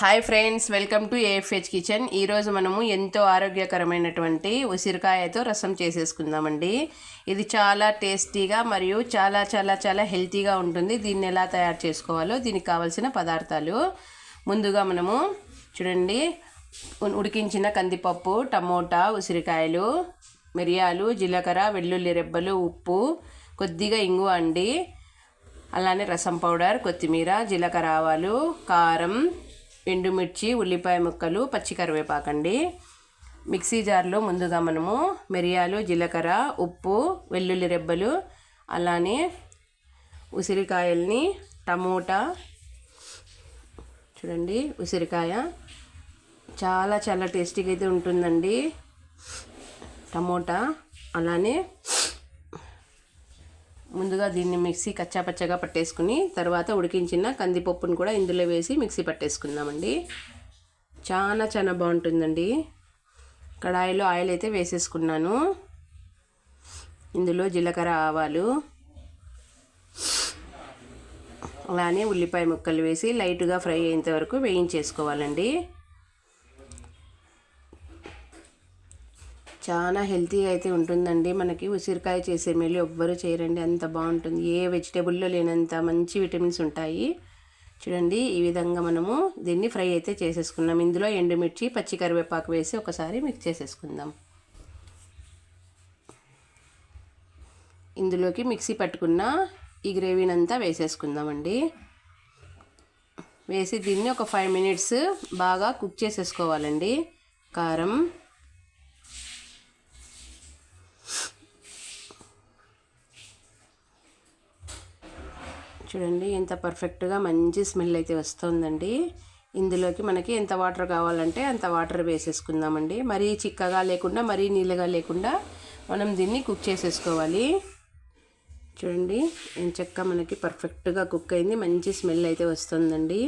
Hi friends welcome to AFH kitchen. ఈరోజు మనము ఎంతో ఆరోగ్యకరమైనటువంటి ఉసిరికాయతో రసం చేసేసుకుందామండి. ఇది చాలా టేస్టీగా మరియు చాలా చాలా చాలా హెల్తీగా ఉంటుంది. దీన్ని ఎలా తయారు చేసుకోవాలో దీనికి కావాల్సిన పదార్థాలు. ముందుగా మనము చూడండి ఉడికించిన కందిపప్పు టమోటా ఉసిరికాయలు మిరియాలు జీలకర్ర వెల్లుల్లి రెబ్బలు ఉప్పు కొద్దిగా ఇంగువ అండి. అలానే రసం పౌడర్ కొత్తిమీర జీలకర్ర ఆవాలు కారం ఎండుమిర్చి ఉల్లిపాయ ముక్కలు పచ్చి కరివేపాకండి. మిక్సీ జార్లో ముందుగా మనము మిరియాలు జీలకర్ర ఉప్పు వెల్లుల్లి రెబ్బలు అలానే ఉసిరికాయల్ని టమోటా చూడండి ఉసిరికాయ. చాలా చాలా టేస్టీగా అయితే ఉంటుందండి టమోటా. అలానే ముందుగా దీన్ని మిక్సీ కచ్చాపచ్చగా పట్టేసుకుని తర్వాత ఉడికించిన కందిపప్పును కూడా ఇందులో వేసి మిక్సీ పట్టేసుకుందామండి. చాలా చాలా బాగుంటుందండి. కడాయిలో ఆయిల్ అయితే వేసేసుకున్నాను. ఇందులో జీలకర్ర ఆవాలు అలానే ఉల్లిపాయ ముక్కలు వేసి లైట్గా ఫ్రై అయ్యేంత వరకు వేయించేసుకోవాలండి. చాలా హెల్తీగా అయితే ఉంటుందండి. మనకి ఉసిరికాయ చేసే మేలు ఎవ్వరు చేయరండి. అంత బాగుంటుంది. ఏ వెజిటేబుల్లో లేనంత మంచి విటమిన్స్ ఉంటాయి. చూడండి ఈ విధంగా మనము దీన్ని ఫ్రై అయితే చేసేసుకున్నాం. ఇందులో ఎండుమిర్చి పచ్చి కరివేపాకు వేసి ఒకసారి మిక్స్ చేసేసుకుందాం. ఇందులోకి మిక్సీ పట్టుకున్న ఈ గ్రేవీనంతా వేసేసుకుందామండి. వేసి దీన్ని ఒక ఫైవ్ మినిట్స్ బాగా కుక్ చేసేసుకోవాలండి. కారం చూడండి ఎంత పర్ఫెక్ట్గా మంచి స్మెల్ అయితే వస్తుందండి. ఇందులోకి మనకి ఎంత వాటర్ కావాలంటే అంత వాటర్ వేసేసుకుందామండి. మరీ చిక్కగా లేకుండా మరీ నీళ్ళగా లేకుండా మనం దీన్ని కుక్ చేసేసుకోవాలి. చూడండి చెక్క మనకి పర్ఫెక్ట్గా కుక్ అయింది. మంచి స్మెల్ అయితే వస్తుందండి.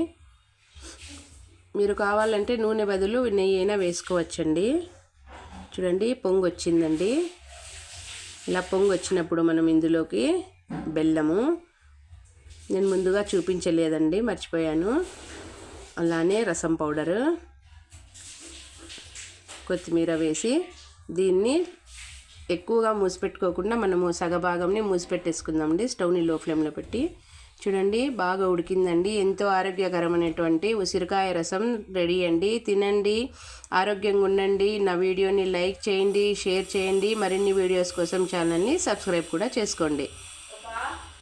మీరు కావాలంటే నూనె బదులు నెయ్యి అయినా వేసుకోవచ్చండి. చూడండి పొంగు వచ్చిందండి. ఇలా పొంగు వచ్చినప్పుడు మనం ఇందులోకి బెల్లము నేను ముందుగా చూపించలేదండి మర్చిపోయాను. అలానే రసం పౌడరు కొత్తిమీర వేసి దీన్ని ఎక్కువగా మూసిపెట్టుకోకుండా మనము సగభాగంని మూసిపెట్టేసుకుందామండి స్టవ్ని లో ఫ్లేమ్లో పెట్టి. చూడండి బాగా ఉడికిందండి. ఎంతో ఆరోగ్యకరమైనటువంటి ఉసిరికాయ రసం రెడీ అండి. తినండి ఆరోగ్యంగా ఉండండి. నా వీడియోని లైక్ చేయండి షేర్ చేయండి. మరిన్ని వీడియోస్ కోసం ఛానల్ని సబ్స్క్రైబ్ కూడా చేసుకోండి.